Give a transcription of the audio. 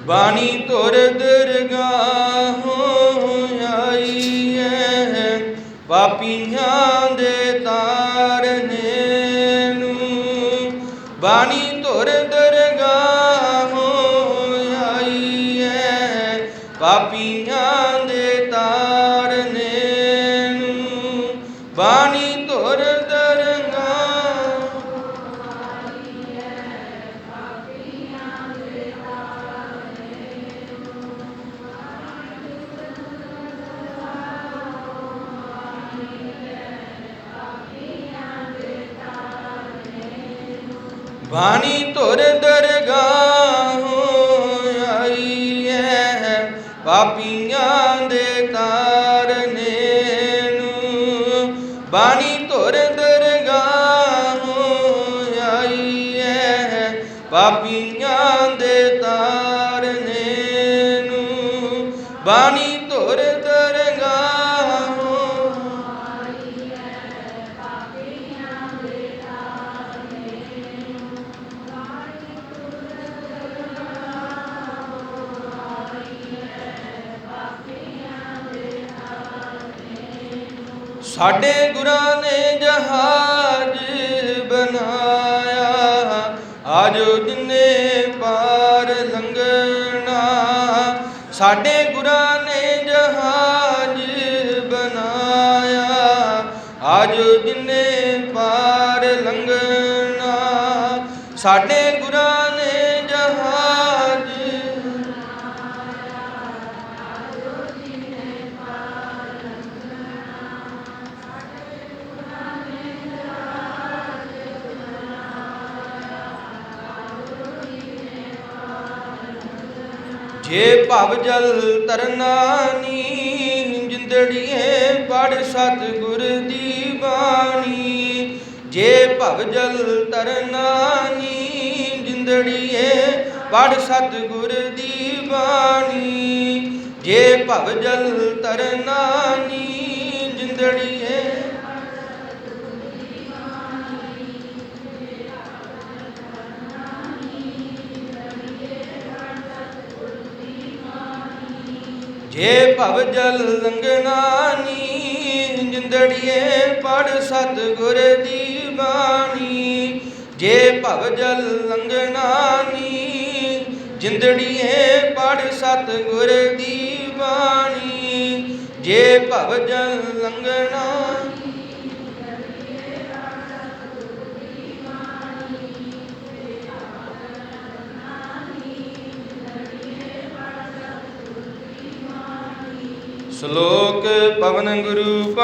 ਬਾਣੀ ਧੁਰ ਦਰਗਾਹੋਂ ਆਈ ਹੈ ਪਾਪੀਆਂ ਦੇ ਤਾਰਨੇ ਨੂੰ ਬਾਣੀ ਧੁਰ ਦਰਗਾਹੋਂ ਆਈ ਹੈ ਪਾਪੀਆਂ ਦੇ ਤਾਰਨੇ ਬਾਣੀ ਧੁਰ ਦਰਗਾਹੋਂ ਆਈ ਹੈ ਪਾਪੀਆਂ ਦੇ ਤਾਰਨੇ ਨੂੰ ਬਾਣੀ ਧੁਰ ਦਰਗਾਹੋਂ ਆਈ ਹੈ ਪਾਪੀਆਂ ਦੇ ਤਾਰਨੇ ਨੂੰ ਬਾਣੀ ਸਾਡੇ ਗੁਰਾਂ ਨੇ ਜਹਾਜ਼ ਬਣਾਇਆ। ਆਜੋ ਜਿੰਨੇ ਪਾਰ ਲੰਘਣਾ। ਸਾਡੇ ਗੁਰਾਂ ਨੇ ਜਹਾਜ਼ ਬਣਾਇਆ। ਆਜੋ ਜਿੰਨੇ ਪਾਰ ਲੰਘਣਾ। ਸਾਡੇ ਗੁਰਾਂ ਜੇ ਭਵ ਜਲ ਤਰਨਾ ਨੀ ਜਿੰਦੜੀਏ ਪੜ ਸਤਿਗੁਰ ਦੀ ਬਾਣੀ। ਜੇ ਭਵ ਜਲ ਤਰਨਾ ਨੀ ਜਿੰਦੜੀਏ ਪੜ ਸਤਿਗੁਰ ਦੀ ਬਾਣੀ। ਜੇ ਭਵ ਜਲ ਤਰਨਾ ਨੀ ਜੇ ਭਵ ਜਲ ਲੰਘਣਾ ਨੀ ਜਿੰਦੜੀਏ ਪੜ ਸਤਿਗੁਰ ਦੀ ਬਾਣੀ। ਜੇ ਭਵ ਜਲ ਲੰਘਣਾ ਨੀ ਜਿੰਦੜੀਏ ਪੜ ਸਤਿਗੁਰ ਦੀ ਬਾਣੀ। ਜੇ ਭਵ ਜਲ ਲੰਘਣਾ ਸ਼ਲੋਕ ਪਵਨ ਗੁਰੂ